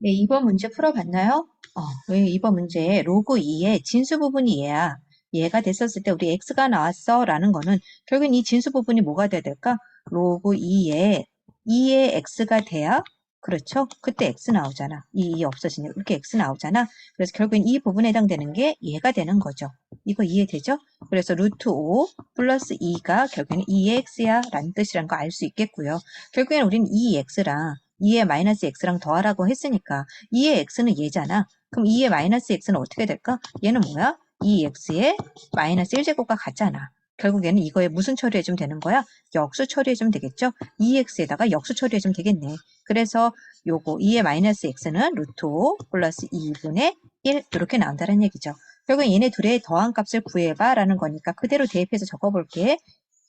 네, 2번 문제 풀어봤나요? 어, 왜 2번 문제에 로그 2의 진수 부분이 얘야. 얘가 됐었을 때 우리 x가 나왔어 라는 거는 결국엔 이 진수 부분이 뭐가 돼야 될까? 로그 2에 2의 x가 돼야 그렇죠? 그때 x 나오잖아. 이2 없어지니까 이렇게 x 나오잖아. 그래서 결국엔 이 부분에 해당되는 게 얘가 되는 거죠. 이거 이해되죠? 그래서 루트 5 플러스 2가 결국엔 2의 x야 라는 뜻이라는 거알 수 있겠고요. 결국엔 우리는 2x랑 2의 마이너스 x랑 더하라고 했으니까 2의 x는 얘잖아. 그럼 2의 마이너스 x는 어떻게 될까? 얘는 뭐야? 2x의 마이너스 1제곱과 같잖아. 결국에는 이거에 무슨 처리해주면 되는 거야? 역수 처리해주면 되겠죠? 2x에다가 역수 처리해주면 되겠네. 그래서 요거 2의 마이너스 x는 루트 5 플러스 2분의 1 이렇게 나온다는 얘기죠. 결국 얘네 둘의 더한 값을 구해봐 라는 거니까 그대로 대입해서 적어볼게.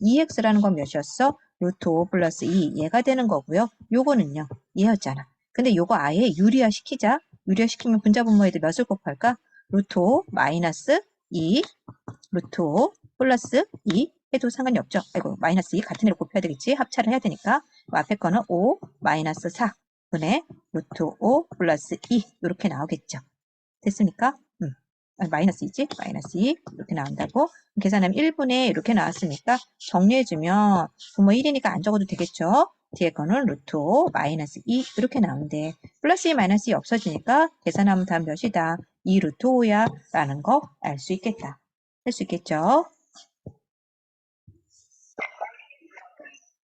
2x라는 건 몇이었어? 루트 5 플러스 2 얘가 되는 거고요. 요거는요. 얘였잖아. 근데 요거 아예 유리화 시키자. 유리화 시키면 분자 분모에도 몇을 곱할까? 루트 5 마이너스 2 루트 5 플러스 2 해도 상관이 없죠. 아이고 마이너스 2 같은 애로 곱해야 되겠지. 합차를 해야 되니까 그 앞에 거는 5 마이너스 4 분의 루트 5 플러스 2 이렇게 나오겠죠. 됐습니까? 음. 아, 마이너스 2지? 마이너스 2 이렇게 나온다고 계산하면 1분의 이렇게 나왔으니까 정리해주면 분모 1이니까 안 적어도 되겠죠? 뒤에 거는 루트 5 마이너스 2 이렇게 나오는데 플러스 2 마이너스 2 없어지니까 계산하면 답 몇이다? 2 루트 5야 라는 거 알 수 있겠다. 할 수 있겠죠?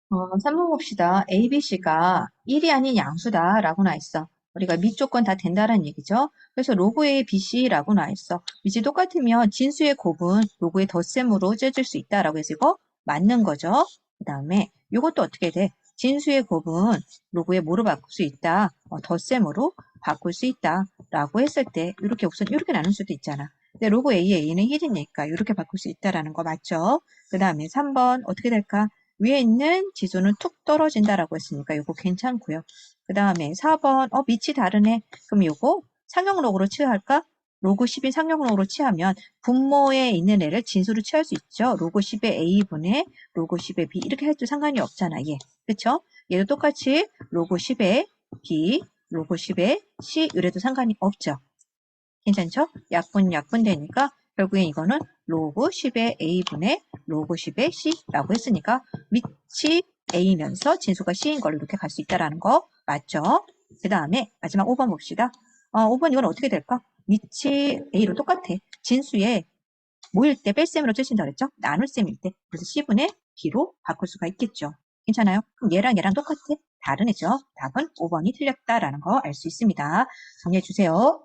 어, 3번 봅시다. A, B, C가 1이 아닌 양수다 라고 나와 있어. 우리가 밑조건 다 된다라는 얘기죠. 그래서 로그 A, B, C라고 나와 있어. 위치 똑같으면 진수의 곱은 로그의 덧셈으로 째줄 수 있다라고 해서 이거 맞는 거죠. 그 다음에 이것도 어떻게 돼? 진수의 곱은 로그의 뭐로 바꿀 수 있다? 어, 덧셈으로 바꿀 수 있다. 라고 했을 때 이렇게 우선 이렇게 나눌 수도 있잖아. 근데 로그 A의 A는 1이니까 이렇게 바꿀 수 있다라는 거 맞죠? 그 다음에 3번 어떻게 될까? 위에 있는 지수는 툭 떨어진다라고 했으니까 이거 괜찮고요. 그 다음에 4번 어 밑이 다르네. 그럼 이거 상형록으로 취할까? 로그 10인 상형록으로 취하면 분모에 있는 애를 진수로 취할 수 있죠. 로그 10의 A분의 로그 10의 B 이렇게 해도 상관이 없잖아. 얘. 그쵸? 얘도 똑같이 로그 10의 B, 로그 10의 C 이래도 상관이 없죠. 괜찮죠? 약분 약분 되니까 결국엔 이거는 로그 10의 A분의 10의 C라고 했으니까 밑이 A면서 진수가 C인 걸로 이렇게 갈 수 있다라는 거 맞죠? 그 다음에 마지막 5번 봅시다. 어, 5번 이건 어떻게 될까? 밑이 A로 똑같아. 진수에 모일 때 뺄셈으로 쓰신다 그랬죠? 나눌셈일 때. 그래서 C분의 B로 바꿀 수가 있겠죠. 괜찮아요? 그럼 얘랑 얘랑 똑같아? 다른 애죠? 답은 5번이 틀렸다라는 거 알 수 있습니다. 정리해 주세요.